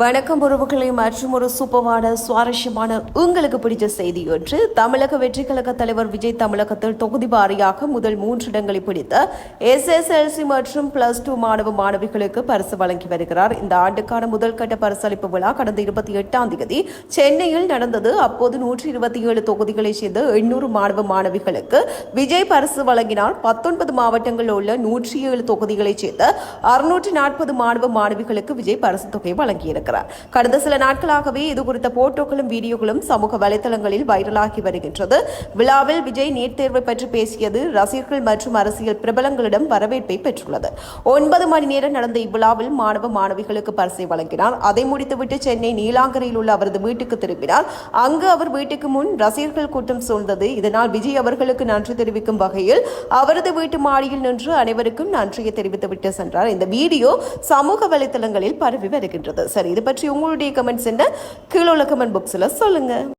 வணக்கம் உறவுகளை மற்றும் ஒரு சூப்பமான சுவாரஸ்யமான உங்களுக்கு பிடிச்ச செய்தி ஒன்று. தமிழக வெற்றி கழக தலைவர் விஜய் தமிழகத்தில் தொகுதி வாரியாக முதல் மூன்று இடங்களை பிடித்த எஸ்எஸ்எல்சி மற்றும் பிளஸ் டூ மாணவ மாணவிகளுக்கு பரிசு வழங்கி வருகிறார். இந்த ஆண்டுக்கான முதல் கட்ட பரிசளிப்பு விழா கடந்த இருபத்தி எட்டாம் தேதி சென்னையில் நடந்தது. அப்போது நூற்றி இருபத்தி ஏழு தொகுதிகளைச் சேர்ந்த எண்ணூறு மாணவ மாணவிகளுக்கு விஜய் பரிசு வழங்கினார். பத்தொன்பது மாவட்டங்களில் உள்ள நூற்றி ஏழு தொகுதிகளைச் சேர்ந்த அறுநூற்றி நாற்பது மாணவ மாணவிகளுக்கு விஜய் பரிசு தொகை வழங்கியிருக்கிறார். கடந்த சில நாட்களாகவே இது குறித்த போட்டோக்களும் வீடியோக்களும் சமூக வலைதளங்களில் வைரலாகி வருகின்றது. விழாவில் விஜய் நீட் தேர்வை பற்றி பேசியது ரசிகர்கள் மற்றும் அரசியல் பிரபலங்களிடம் வரவேற்பை பெற்றுள்ளது. ஒன்பது மணி நேரம் நடந்த இவ்விழாவில் மாணவ மாணவிகளுக்கு பரிசை வழங்கினார். அதை முடித்துவிட்டு சென்னை நீலாங்கரையில் உள்ள அவரது வீட்டுக்கு திரும்பினார். அங்கு அவர் வீட்டுக்கு முன் ரசிகர்கள் கூட்டம் சூழ்ந்தது. இதனால் விஜய் அவர்களுக்கு நன்றி தெரிவிக்கும் வகையில் அவரது வீட்டு மாடியில் நின்று அனைவருக்கும் நன்றியை தெரிவித்துவிட்டு சென்றார். இந்த வீடியோ சமூக வலைதளங்களில் பரவி வருகின்றது. சரி இது பற்றி உங்களுடைய கமெண்ட்ஸ் என்ன கீழே உள்ள கமெண்ட் பாக்ஸில் சொல்லுங்க.